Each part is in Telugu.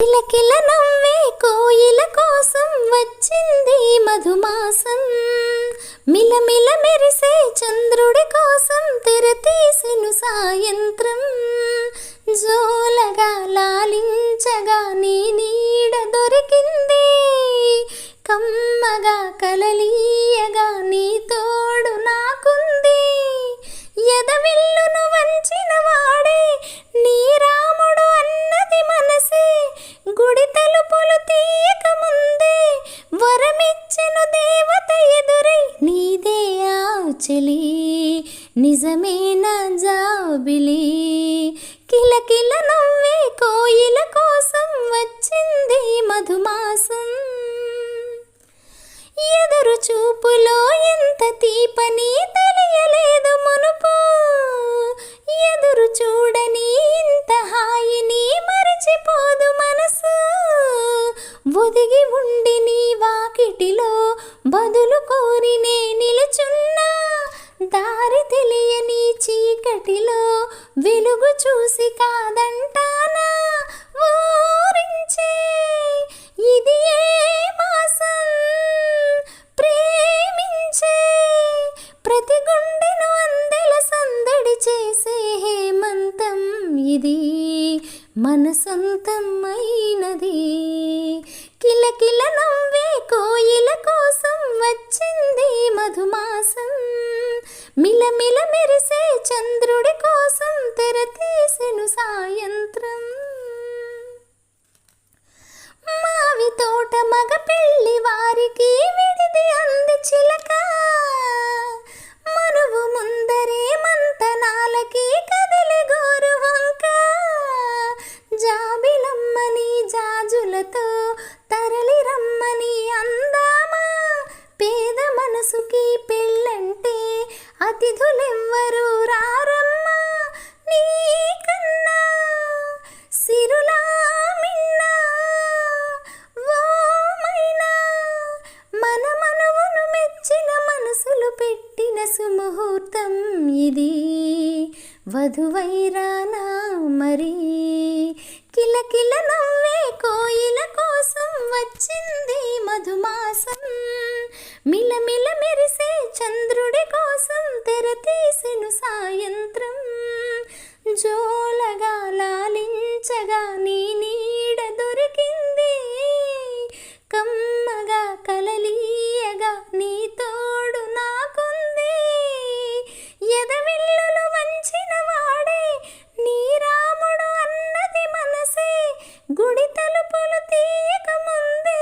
కిలకిల నవ్వే కోయిల కోసం వచ్చింది మధుమాసం. మిలమిల మెరిసే చంద్రుడి కోసం తెరతీసెను సాయంత్రం. ఆ చెలి నిజమేనా జాబిలి. కిలకిల నవ్వే కోయిల కోసం వచ్చింది మధుమాసం. ఎదురు చూపులో ఎంత తీపని తెలియలేదు మునుపు. ఎదురు చూడని ఇంత హాయిని మరచిపోదు మనసు. ఒదిగి ఉండి నీ వాకిటిలో బదులు కోరిని వెలుగు చూసి కాదంటానా? ఊరించే ఇది ఏ మాసం? ప్రేమించే ప్రతి గుండెను అందెల సందడి చేసే హేమంతం ఇది మన సొంతం అయినది కిలకిల నవ్వే కోయిల కోసం వచ్చింది మధుమాసం. మిలమిల మెరిసే చంద్రుడి కోసం తెరతీసెను సాయంత్రం. మావి తోట మగ పెళ్ళి వారికి విడిది అంది చిలక. మనువు ముందరే మంతనాలకి కదిలి గోరు వంక. జాబిలమ్మని జాజులతో అతిథులెవ్వరూ రారమ్మా నీకన్నా సిరులా మన మనవును మెచ్చిన మనసులు పెట్టిన సుముహూర్తం ఇది. వధువైరానా మరి? కిలకిల నవ్వే కోయిల కోసం వచ్చింది మధుమాసం. మిలమిల మెరిసి తలుపులు తీయక ముందే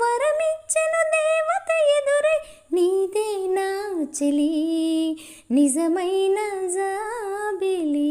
వరమిచ్చెను దేవత ఎదురై నీదే నా చెలి నిజమైన జాబిలి.